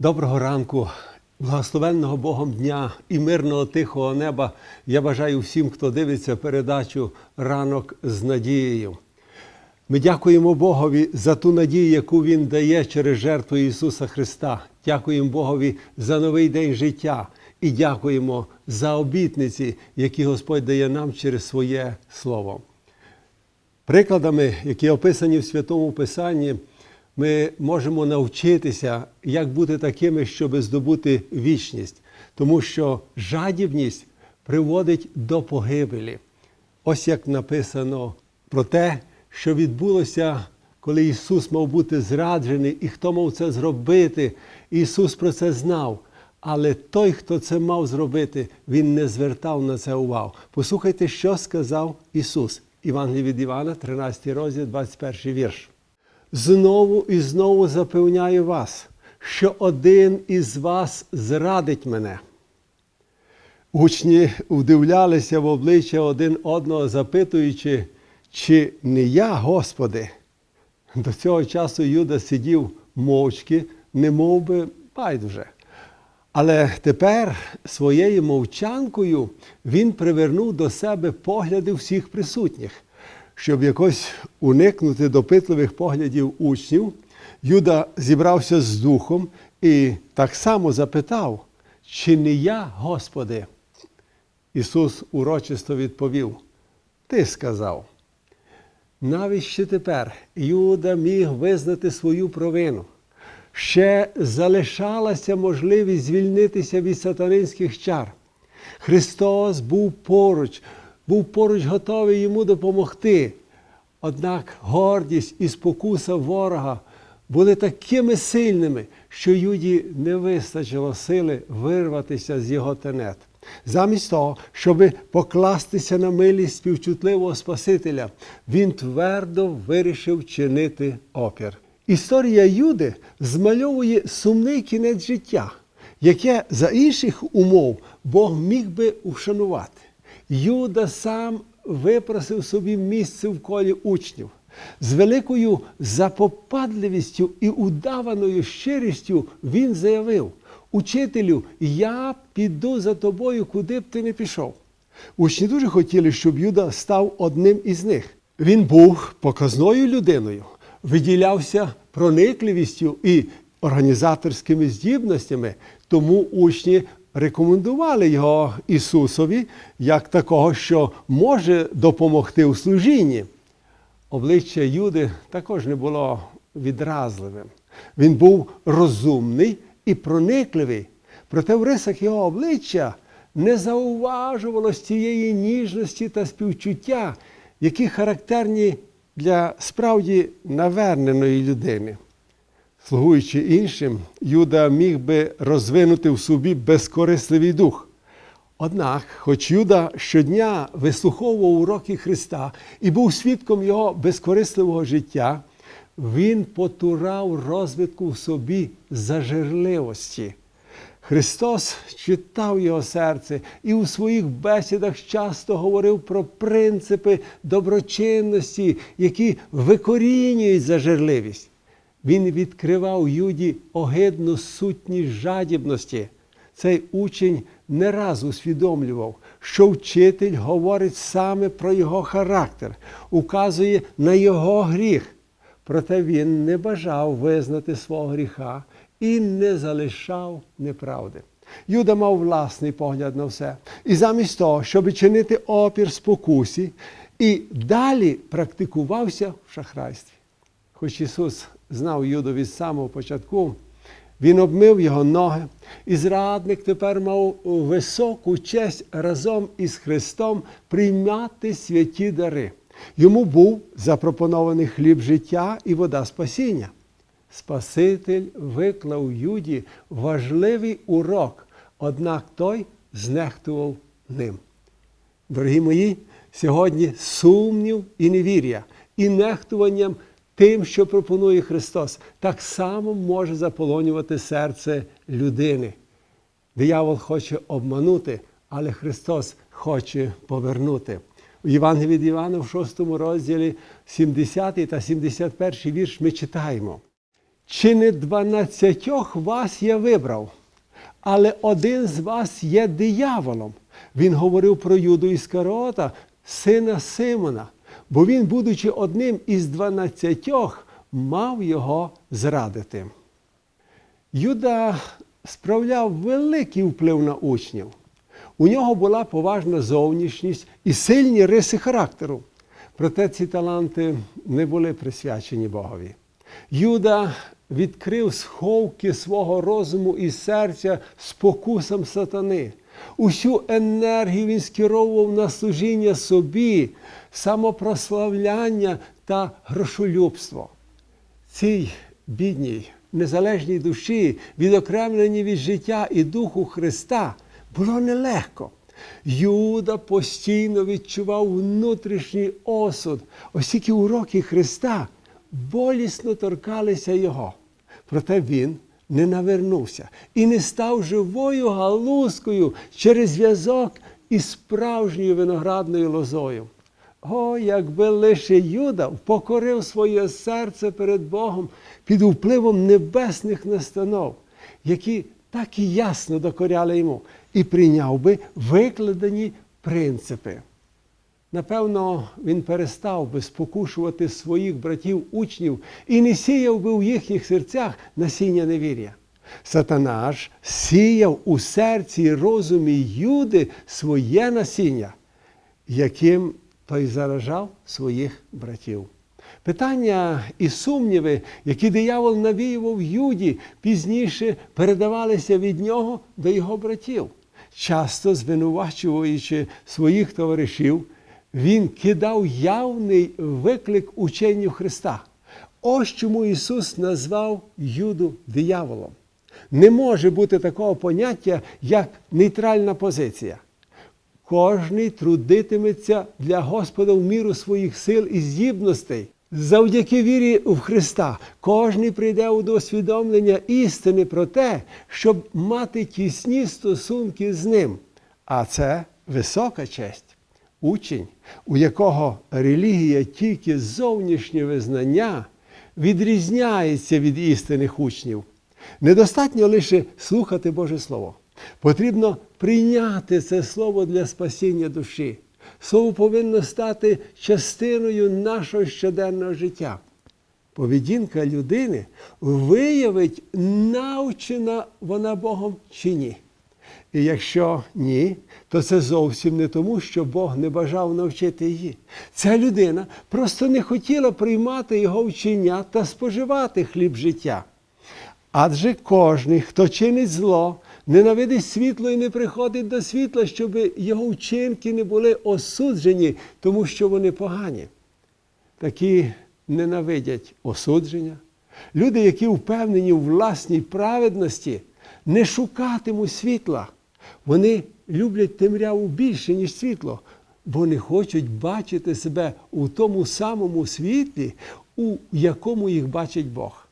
Доброго ранку, благословенного Богом дня і мирного тихого неба. Я бажаю всім, хто дивиться передачу ранок з надією. Ми дякуємо Богові за ту надію, яку Він дає через жертву Ісуса Христа. Дякуємо Богові за новий день життя і дякуємо за обітниці, які Господь дає нам через своє Слово. Прикладами, які описані в Святому Писанні, ми можемо навчитися, як бути такими, щоб здобути вічність, тому що жадібність приводить до погибелі. Ось як написано про те, що відбулося, коли Ісус мав бути зраджений, і хто мав це зробити. Ісус про це знав. Але той, хто це мав зробити, Він не звертав на це увагу. Послухайте, що сказав Ісус. Івангелій від Івана, 13 розділ, 21 вірш. Знову і знову запевняю вас, що один із вас зрадить мене. Учні вдивлялися в обличчя один одного, запитуючи, чи не я, Господи. До цього часу Юда сидів мовчки, не мов би байдуже. Але тепер своєю мовчанкою він привернув до себе погляди всіх присутніх. Щоб якось уникнути допитливих поглядів учнів, Юда зібрався з духом і так само запитав, чи не я, Господи? Ісус урочисто відповів: Ти сказав. Навіть ще тепер Юда міг визнати свою провину. Ще залишалася можливість звільнитися від сатанинських чар. Христос був поруч, був поруч готовий йому допомогти. Однак гордість і спокуса ворога були такими сильними, що Юді не вистачило сили вирватися з його тенет. Замість того, щоб покластися на милість співчутливого Спасителя, він твердо вирішив чинити опір. Історія Юди змальовує сумний кінець життя, яке за інших умов Бог міг би ушанувати. Юда сам випросив собі місце в колі учнів. З великою запопадливістю і удаваною щирістю він заявив: Учителю, я піду за тобою, куди б ти не пішов. Учні дуже хотіли, щоб Юда став одним із них. Він був показною людиною, виділявся проникливістю і організаторськими здібностями, тому учні рекомендували його Ісусові як такого, що може допомогти у служінні. Обличчя Юди також не було відразливим. Він був розумний і проникливий, проте в рисах його обличчя не зауважувалось тієї ніжності та співчуття, які характерні для справді наверненої людини. Слугуючи іншим, Юда міг би розвинути в собі безкорисливий дух. Однак, хоч Юда щодня вислуховував уроки Христа і був свідком його безкорисливого життя, він потурав розвитку в собі зажерливості. Христос читав його серце і у своїх бесідах часто говорив про принципи доброчинності, які викорінюють зажерливість. Він відкривав Юді огидну сутність жадібності. Цей учень не раз усвідомлював, що вчитель говорить саме про його характер, указує на його гріх. Проте він не бажав визнати свого гріха і не залишав неправди. Юда мав власний погляд на все. І замість того, щоб чинити опір спокусі, і далі практикувався в шахрайстві. Хоч Ісус знав Юду від самого початку, Він обмив його ноги, і зрадник тепер мав високу честь разом із Христом прийняти святі дари. Йому був запропонований хліб життя і вода спасіння. Спаситель виклав Юді важливий урок, однак той знехтував ним. Дорогі мої, сьогодні сумнів і невір'я, і нехтуванням тим, що пропонує Христос, так само може заполонювати серце людини. Диявол хоче обманути, але Христос хоче повернути. У Євангелії від Івана в 6 розділі 70 та 71 вірш ми читаємо. чи не дванадцятьох вас я вибрав, але один з вас є дияволом. Він говорив про Юду Іскарота, сина Симона, бо він, будучи одним із дванадцятьох, мав його зрадити. Юда справляв великий вплив на учнів. У нього була поважна зовнішність і сильні риси характеру. Проте ці таланти не були присвячені Богові. Юда відкрив сховки свого розуму і серця спокусам сатани. Усю енергію він скеровував на служіння собі, самопрославляння та грошолюбство. Цій бідній, незалежній душі, відокремленій від життя і духу Христа, було нелегко. Юда постійно відчував внутрішній осуд, оскільки уроки Христа болісно торкалися його. Проте він не навернувся і не став живою галузкою через зв'язок із справжньою виноградною лозою. О, якби лише Юда покорив своє серце перед Богом під впливом небесних настанов, які так і ясно докоряли йому, і прийняв би викладені принципи. Напевно, він перестав би спокушувати своїх братів-учнів і не сіяв би у їхніх серцях насіння невір'я. Сатана ж сіяв у серці і розумі Юди своє насіння, яким той заражав своїх братів. Питання і сумніви, які диявол навіював Юді, пізніше передавалися від нього до його братів. Часто звинувачуючи своїх товаришів, він кидав явний виклик ученню Христа. Ось чому Ісус назвав Юду дияволом. Не може бути такого поняття, як нейтральна позиція. Кожний трудитиметься для Господа в міру своїх сил і здібностей. Завдяки вірі в Христа кожний прийде у досвідомлення істини про те, щоб мати тісні стосунки з ним. А це висока честь. Учень, у якого релігія тільки зовнішнє визнання, відрізняється від істинних учнів. Недостатньо лише слухати Боже Слово. Потрібно прийняти це слово для спасіння душі. Слово повинно стати частиною нашого щоденного життя. Поведінка людини виявить, навчена вона Богом чи ні. І якщо ні, то це зовсім не тому, що Бог не бажав навчити її. Ця людина просто не хотіла приймати його вчення та споживати хліб життя. Адже кожний, хто чинить зло, ненавидить світло і не приходить до світла, щоб його вчинки не були осуджені, тому що вони погані. Такі ненавидять осудження. Люди, які впевнені у власній праведності, не шукатимуть світла. Вони люблять темряву більше, ніж світло, бо не хочуть бачити себе у тому самому світлі, у якому їх бачить Бог.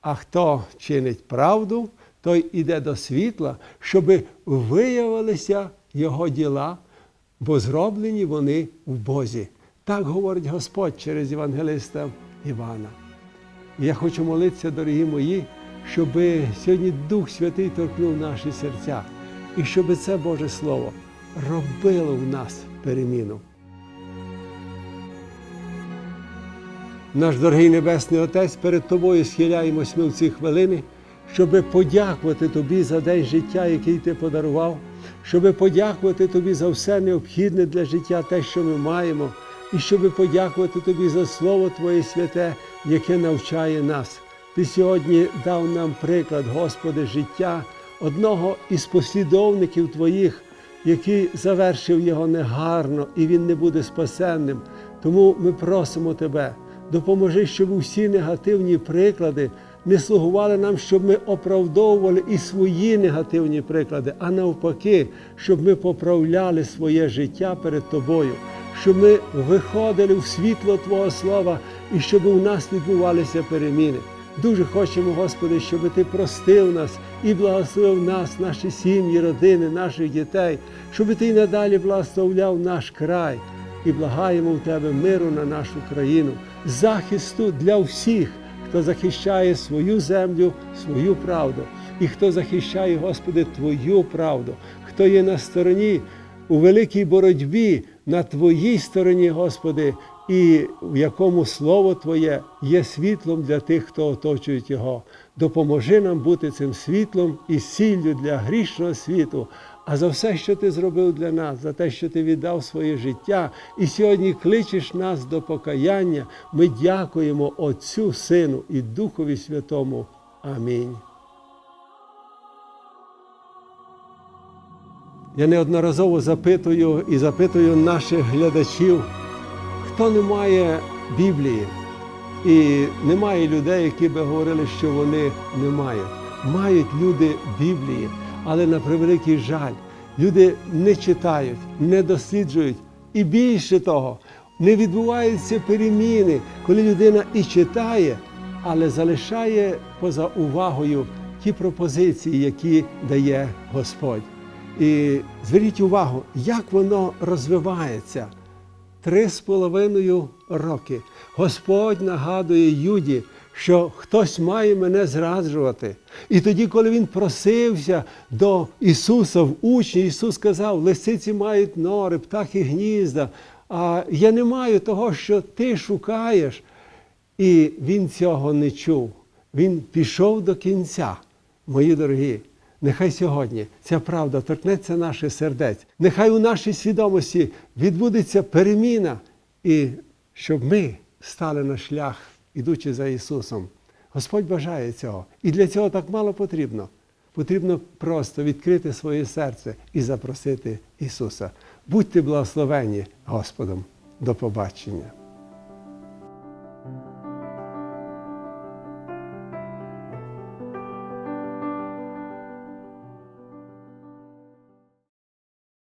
А хто чинить правду, той іде до світла, щоб виявилися його діла, бо зроблені вони в Бозі. Так говорить Господь через Євангелиста Івана. Я хочу молитися, дорогі мої, щоб сьогодні Дух Святий торкнув наші серця, і щоб це Боже Слово робило в нас переміну. Наш дорогий Небесний Отець, перед Тобою схиляємось ми в ці хвилини, щоб подякувати Тобі за день життя, який Ти подарував, щоб подякувати Тобі за все необхідне для життя, те, що ми маємо, і щоб подякувати Тобі за Слово Твоє святе, яке навчає нас. Ти сьогодні дав нам приклад, Господи, життя одного із послідовників Твоїх, який завершив його негарно, і він не буде спасенним. Тому ми просимо Тебе, допоможи, щоб усі негативні приклади не слугували нам, щоб ми оправдовували і свої негативні приклади, а навпаки, щоб ми поправляли своє життя перед Тобою, щоб ми виходили в світло Твого Слова і щоб у нас відбувалися переміни. Дуже хочемо, Господи, щоб Ти простив нас і благословив нас, наші сім'ї, родини, наших дітей, щоб Ти й надалі благословляв наш край. І благаємо в Тебе миру на нашу країну, захисту для всіх, хто захищає свою землю, свою правду, і хто захищає, Господи, Твою правду, хто є на стороні у великій боротьбі на Твоїй стороні, Господи, і в якому Слово Твоє є світлом для тих, хто оточують його. Допоможи нам бути цим світлом і сіллю для грішного світу. А за все, що ти зробив для нас, за те, що ти віддав своє життя, і сьогодні кличеш нас до покаяння, ми дякуємо Отцю, Сину і Духові Святому. Амінь. Я неодноразово запитую і запитую наших глядачів, хто не має Біблії, і немає людей, які би говорили, що вони не мають. Мають люди Біблії, але на превеликий жаль, люди не читають, не досліджують. І більше того, не відбуваються переміни, коли людина і читає, але залишає поза увагою ті пропозиції, які дає Господь. І зверніть увагу, як воно розвивається. Три з половиною роки Господь нагадує Юді, що хтось має мене зраджувати. І тоді, коли він просився до Ісуса в учні, Ісус сказав: лисиці мають нори, птахи гнізда, а я не маю того, що ти шукаєш. І він цього не чув. Він пішов до кінця, мої дорогі. Нехай сьогодні ця правда торкнеться наших сердець. Нехай у нашій свідомості відбудеться переміна, і щоб ми стали на шлях, ідучи за Ісусом. Господь бажає цього. І для цього так мало потрібно. Потрібно просто відкрити своє серце і запросити Ісуса. Будьте благословені Господом. До побачення.